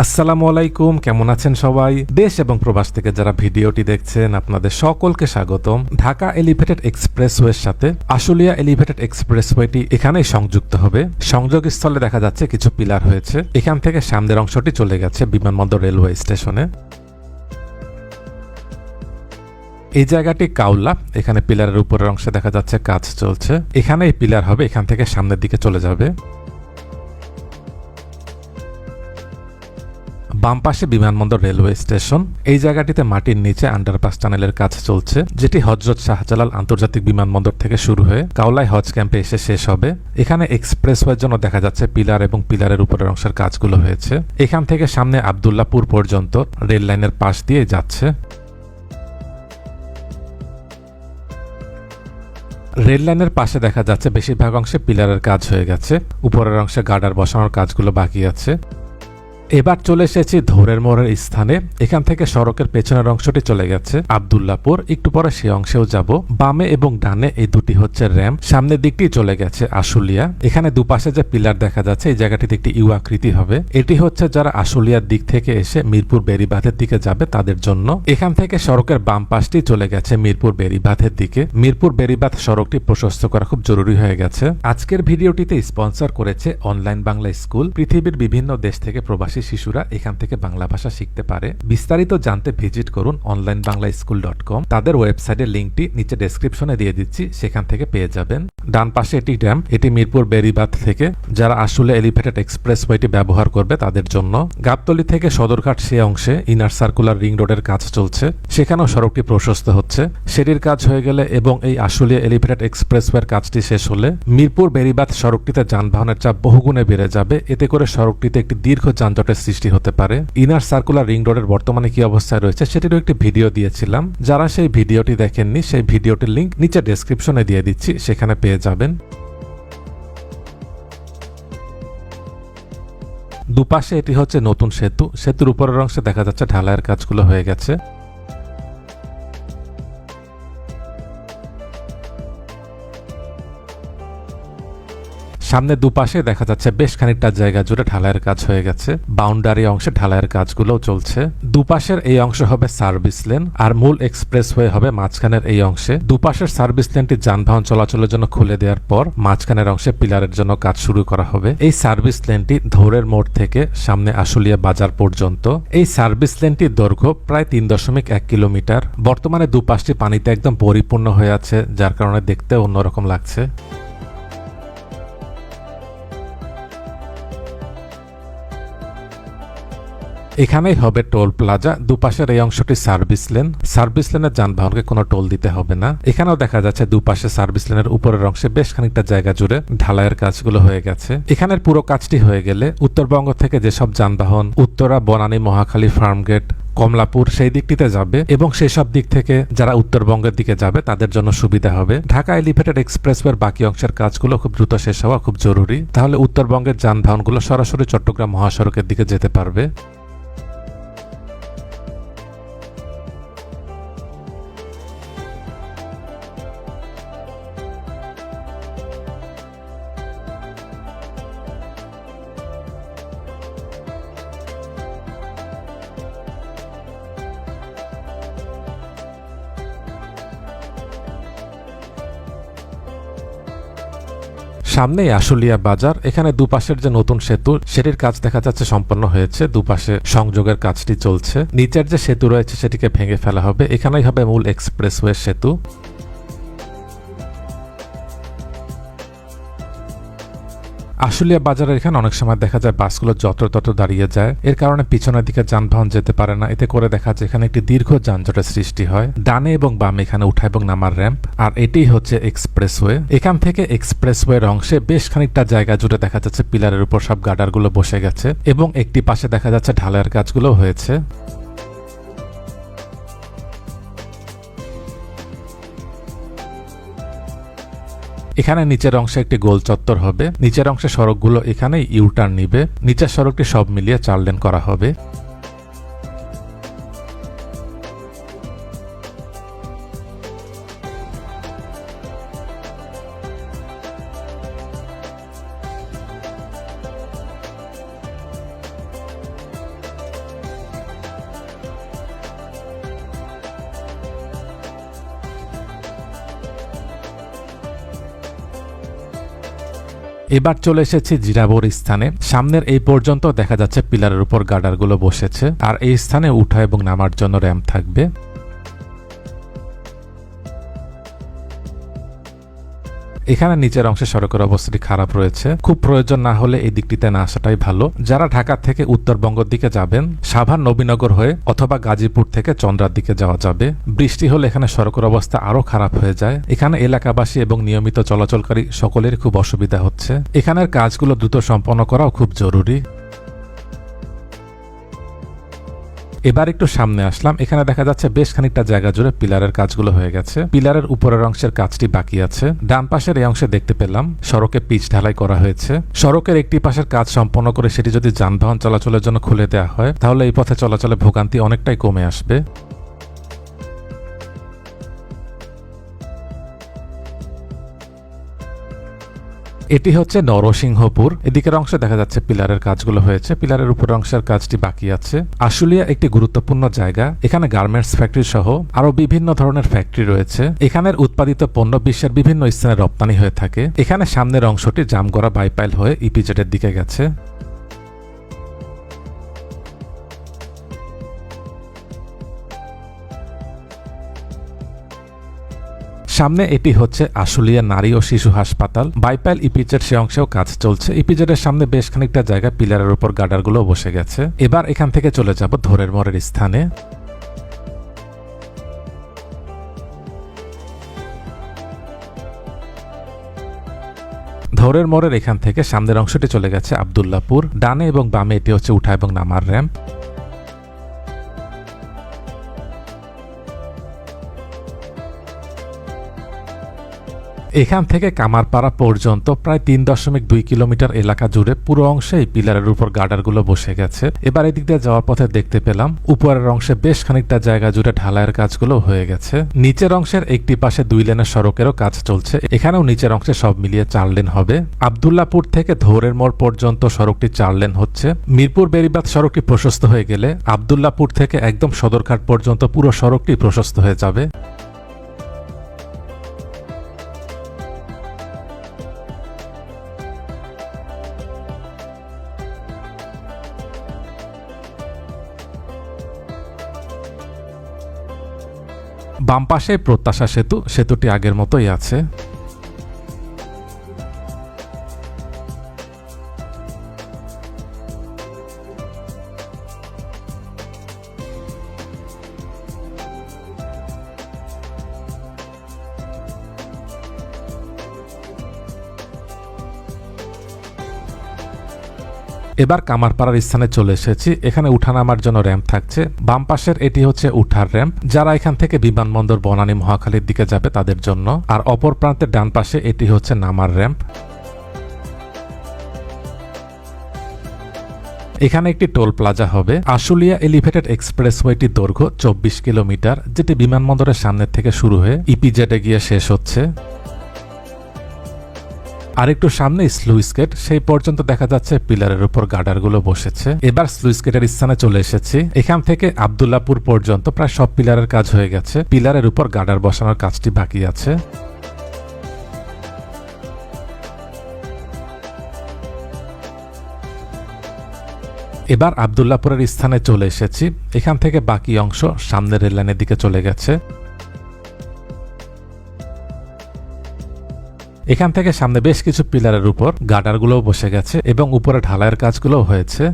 আসসালামু আলাইকুম, কেমন আছেন সবাই? দেশ এবং প্রবাস থেকে যারা ভিডিওটি দেখছেন, আপনাদের সকলকে স্বাগতম। ঢাকা এলিভেটেড এক্সপ্রেসওয়ের সাথে আশুলিয়া এলিভেটেড এক্সপ্রেসওয়েটি এখানেই সংযুক্ত হবে। সংযোগ স্থলে দেখা যাচ্ছে কিছু পিলার হয়েছে। এখান থেকে সামনের অংশটি চলে গেছে বিমানবন্দর রেলওয়ে স্টেশনে। এই জায়গাটি কাউলা। এখানে পিলারের উপরের অংশে দেখা যাচ্ছে কাজ চলছে। এখানে এই পিলার হবে, এখান থেকে সামনের দিকে চলে যাবে। বাম পাশে বিমানবন্দর রেলওয়ে স্টেশন। এই জায়গাটিতে মাটির নিচে আন্ডারপাস টানেলের কাজ চলছে, যেটি হজরত শাহজালাল আন্তর্জাতিক বিমানবন্দর থেকে শুরু হয়ে কাওলাই হজ ক্যাম্পে এসে শেষ হবে। এখানে এক্সপ্রেসওয়ের জন্য দেখা যাচ্ছে পিলার এবং পিলারের উপরের অংশের কাজগুলো হয়েছে। এখান থেকে সামনে আবদুল্লাপুর পর্যন্ত রেল লাইনের পাশ দিয়ে যাচ্ছে। রেল লাইনের পাশে দেখা যাচ্ছে বেশিরভাগ অংশে পিলারের কাজ হয়ে গেছে। উপরের অংশে গার্ডার বসানোর কাজগুলো বাকি আছে। এবার চলে এসেছি ধোরের মোড়ের স্থানে। এখান থেকে সড়কের পেছনের অংশটি চলে গেছে আবদুল্লাপুর। একটু পরে সে অংশেও যাব। বামে এবং ডানে এই দুটি হচ্ছে র্যাম্প সামনের দিকটি চলে গেছে আশুলিয়া। এখানে দুপাশে যে পিলার দেখা যাচ্ছে, এই জায়গাটিতে একটি ইউ আকৃতি হবে। এটি হচ্ছে যারা আশুলিয়ার দিক থেকে এসে মিরপুর বেরিবাঁধের দিকে যাবে তাদের জন্য। এখান থেকে সড়কের বাম পাশটি চলে গেছে মিরপুর বেরিবাঁধের দিকে। মিরপুর বেরিবাঁধ সড়কটি প্রশস্ত করা খুব জরুরি হয়ে গেছে। আজকের ভিডিওটিতে স্পন্সর করেছে অনলাইন বাংলা স্কুল। পৃথিবীর বিভিন্ন দেশ থেকে প্রবাসী শিশুরা এখান থেকে বাংলা ভাষা শিখতে পারে। বিস্তারিত জানতে ভিজিট করুন online Bangla school dot com তাদের ওয়েবসাইটের লিঙ্কটি নিচে ডেসক্রিপশনে দিয়ে দিচ্ছি, সেখান থেকে পেয়ে যাবেন। ডান পাশে এটি ড্যাম, এটি মিরপুর বেরিবাদ থেকে। যারা আসলে এলিভেটেড এক্সপ্রেস ওয়েটি ব্যবহার করবে তাদের জন্য। গাবতলি থেকে সদরঘাট সে অংশে ইনার সার্কুলার রিং রোডের কাজ চলছে। সেখানেও সড়কটি প্রশস্ত হচ্ছে। সেটির কাজ হয়ে গেলে এবং এই আসলে এলিভেটেড এক্সপ্রেসওয়ের কাজটি শেষ হলে মিরপুর বেরিবাদ সড়কটিতে যানবাহনের চাপ বহুগুণে বেড়ে যাবে। এতে করে সড়কটিতে একটি দীর্ঘ যানজটের সৃষ্টি হতে পারে। ইনার সার্কুলার রিং রোডের বর্তমানে কি অবস্থায় রয়েছে সেটিরও একটি ভিডিও দিয়েছিলাম। যারা সেই ভিডিওটি দেখেননি, সেই ভিডিওটির লিঙ্ক নিচে ডেসক্রিপশনে দিয়ে দিচ্ছি, সেখানে পেয়ে যাবেন। দুপাশে এটি হচ্ছে নতুন সেতু। সেতুর উপরের অংশে দেখা যাচ্ছে ঢালাইয়ের কাজগুলো হয়ে গেছে। সামনে দুপাশে দেখা যাচ্ছে বেশ খানিকটা জায়গা জুড়ে ঢালাইয়ের কাজ হয়ে গেছে। বাউন্ডারি অংশে ঢালাইয়ের কাজগুলোও চলছে। দুপাশের এই অংশ হবে সার্ভিস লেন, আর মূল এক্সপ্রেস হয়ে হবে মাঝখানের এই অংশে। দুপাশের সার্ভিস লেনটি যানবাহন চলাচলের জন্য খুলে দেওয়ার পর মাঝখানের অংশে পিলারের জন্য কাজ শুরু করা হবে। এই সার্ভিস লেনটি ধৌরের মোড় থেকে সামনে আশুলিয়া বাজার পর্যন্ত। এই সার্ভিস লেনটির দৈর্ঘ্য প্রায় তিন দশমিক এক কিলোমিটার। বর্তমানে দুপাশটি পানিতে একদম পরিপূর্ণ হয়ে আছে, যার কারণে দেখতে অন্যরকম লাগছে। এখানেই হবে টোল প্লাজা। দুপাশের এই অংশটি সার্ভিস লেন। সার্ভিস লেনের যানবাহনকে কোনো টোল দিতে হবে না। এখানেও দেখা যাচ্ছে দুপাশে সার্ভিস লেনের উপরের অংশে বেশ খানিকটা জায়গা জুড়ে ঢালাইয়ের কাজগুলো হয়ে গেছে। এখানের পুরো কাজটি হয়ে গেলে উত্তরবঙ্গ থেকে যেসব যানবাহন উত্তরা, বনানী, মহাখালী, ফার্মগেট, কমলাপুর সেই দিকটিতে যাবে এবং সেসব দিক থেকে যারা উত্তরবঙ্গের দিকে যাবে তাদের জন্য সুবিধা হবে। ঢাকা এলিভেটেড এক্সপ্রেসওয়ের বাকি অংশের কাজগুলো খুব দ্রুত শেষ হওয়া খুব জরুরি। তাহলে উত্তরবঙ্গের যানবাহনগুলো সরাসরি চট্টগ্রাম মহাসড়কের দিকে যেতে পারবে। সামনেই আশুলিয়া বাজার, এখানে দুপাশের যে নতুন সেতু, সেটির কাজ দেখা যাচ্ছে সম্পন্ন হয়েছে। দুপাশে সংযোগের কাজটি চলছে। নিচের যে সেতু রয়েছে, সেটিকে ভেঙে ফেলা হবে। এখানেই হবে মূল এক্সপ্রেসওয়ে সেতু। আশুলিয়া বাজারের এখানে অনেক সময় দেখা যায় বাসগুলো যত্রতত্র দাঁড়িয়ে যায়। এর কারণে পিছনের দিকে যানবাহন যেতে পারে না। এতে করে দেখা যায় এখানে একটি দীর্ঘ যানজটের সৃষ্টি হয়। ডানে এবং বামে এখানে উঠা এবং নামার র্যাম্প আর এটি হচ্ছে এক্সপ্রেসওয়ে এখান থেকে এক্সপ্রেসওয়ের অংশে বেশ খানিকটা জায়গা জুড়ে দেখা যাচ্ছে পিলারের উপর সব গার্ডারগুলো বসে গেছে। এবং একটি পাশে দেখা যাচ্ছে ঢালাইয়ের কাজগুলো হয়েছে। এখানে নিচের অংশে একটি গোল চত্বর হবে। নিচের অংশে সড়কগুলো এখানেই ইউটার্ন নিবে। নিচের সড়কটি সব মিলিয়ে চার লেন করা হবে। এবার চলে এসেছি জিরাবোর স্থানে। সামনের এই পর্যন্ত দেখা যাচ্ছে পিলারের উপর গার্ডারগুলো বসেছে। আর এই স্থানে উঠা এবং নামার জন্য র্যাম্প থাকবে। এখানে নিচের অংশে সড়কের অবস্থাটি খারাপ রয়েছে। খুব প্রয়োজন না হলে এই দিকটিতে না আসাটাই ভালো। যারা ঢাকা থেকে উত্তরবঙ্গের দিকে যাবেন, সাভার নবীনগর হয়ে অথবা গাজীপুর থেকে চন্দ্রার দিকে যাওয়া যাবে। বৃষ্টি হলে এখানে সড়কের অবস্থা আরও খারাপ হয়ে যায়। এখানে এলাকাবাসী এবং নিয়মিত চলাচলকারী সকলের খুব অসুবিধা হচ্ছে। এখানের কাজগুলো দ্রুত সম্পন্ন করাও খুব জরুরি। এবার একটু সামনে আসলাম। এখানে দেখা যাচ্ছে বেশ খানিকটা জায়গা জুড়ে পিলারের কাজগুলো হয়ে গেছে। পিলারের উপরের অংশের কাজটি বাকি আছে। ডান পাশের এই অংশে দেখতে পেলাম, সড়কে পিচ ঢালাই করা হয়েছে। সড়কের একটি পাশের কাজ সম্পন্ন করে সেটি যদি যানবাহন চলাচলের জন্য খুলে দেওয়া হয়, তাহলে এই পথে চলাচলে ভোগান্তি অনেকটাই কমে আসবে। এটি হচ্ছে নরসিংহপুর। এদিকের অংশে দেখা যাচ্ছে পিলারের কাজগুলো হয়েছে। পিলারের উপর অংশের কাজটি বাকি আছে। আশুলিয়া একটি গুরুত্বপূর্ণ জায়গা। এখানে গার্মেন্টস ফ্যাক্টরি সহ আরও বিভিন্ন ধরনের ফ্যাক্টরি রয়েছে। এখানের উৎপাদিত পণ্য বিশ্বের বিভিন্ন স্থানে রপ্তানি হয়ে থাকে। এখানে সামনের অংশটি জামগড়া বাইপাইল হয়ে ইপিজেটের দিকে গেছে। সামনে এটি হচ্ছে আশুলিয়া নারী ও শিশু হাসপাতাল। বাইপাইল ইপিজেড সে অংশেও কাজ চলছে। ইপিজেডের সামনে বেশ খানিকটা জায়গা পিলারের উপর গার্ডারগুলো বসে গেছে। এবার এখান থেকে চলে যাব ধরের মরের স্থানে। ধরের মোড়ের এখান থেকে সামনের অংশটি চলে গেছে আবদুল্লাপুর। ডানে এবং বামে এটি হচ্ছে উঠা এবং নামার র্যাম্প। এখান থেকে কামারপাড়া পর্যন্ত প্রায় তিন দশমিক দুই কিলোমিটার এলাকা জুড়ে পুরো অংশেই পিলারের উপর গার্ডারগুলো বসে গেছে। এবার এদিক দিয়ে যাওয়ার পথে দেখতে পেলাম, উপরের অংশে বেশ খানিকটা জায়গা জুড়ে ঢালাইয়ের কাজগুলো হয়ে গেছে। নিচের অংশের একটি পাশে দুই লেনের সড়কেরও কাজ চলছে, এখানেও নিচের অংশে সব মিলিয়ে চার লেন হবে। আবদুল্লাপুর থেকে ধৌরের মোড় পর্যন্ত সড়কটি চার লেন হচ্ছে। মিরপুর বেরিবাদ সড়কটি প্রশস্ত হয়ে গেলে আবদুল্লাপুর থেকে একদম সদরঘাট পর্যন্ত পুরো সড়কটি প্রশস্ত হয়ে যাবে। বাম পাশে প্রত্যাশা সেতু সেতুটি আগের মতোই আছে। এবার কামারপাড়ার স্থানে চলে এসেছি। এখানে উঠানামার জন্য র্যাম্প থাকছে। বাম পাশের এটি হচ্ছে উঠার র্যাম্প। যারা এখান থেকে বিমানবন্দর বনানী মহাখালীর দিকে যাবে তাদের জন্য। আর অপর প্রান্তের ডান পাশে এটি হচ্ছে নামার র্যাম্প। এখানে একটি টোল প্লাজা হবে। আশুলিয়া এলিভেটেড এক্সপ্রেসওয়েটির দৈর্ঘ্য চব্বিশ কিলোমিটার, যেটি বিমানবন্দরের সামনের থেকে শুরু হয়ে ইপিজেডে গিয়ে শেষ হচ্ছে। আর একটু সামনে স্লুইস গেট সেই পর্যন্ত দেখা যাচ্ছে পিলারের উপর গার্ডারগুলো বসেছে। এবার স্লুইস গেটের স্থানে চলে এসেছি। এখান থেকে আবদুল্লাপুর পর্যন্ত প্রায় সব পিলারের কাজ হয়ে গেছে। পিলারের উপর গার্ডার বসানোর কাজটি বাকি আছে। এবার আবদুল্লাপুরের স্থানে চলে এসেছি। এখান থেকে বাকি অংশ সামনের রেল লাইনের দিকে চলে গেছে। এখান থেকে সামনে বেশ কিছু পিলারের উপর গার্ডারগুলোও বসে গেছে এবং উপরে ঢালাইয়ের কাজগুলোও হয়েছে।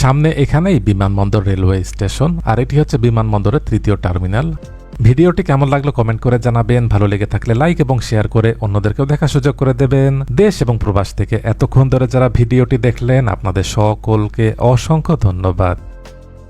সামনে এখানেই বিমানবন্দর রেলওয়ে স্টেশন, আর এটি হচ্ছে বিমানবন্দরের তৃতীয় টার্মিনাল। ভিডিওটি কেমন লাগল কমেন্ট করে জানাবেন, ভালো লেগে থাকলে লাইক এবং শেয়ার করে অন্যদেরকেও দেখার সুযোগ করে দেবেন। দেশ এবং প্রবাস থেকে এতক্ষণ ধরে যারা ভিডিওটি দেখলেন, আপনাদের সকলকে অসংখ্য ধন্যবাদ।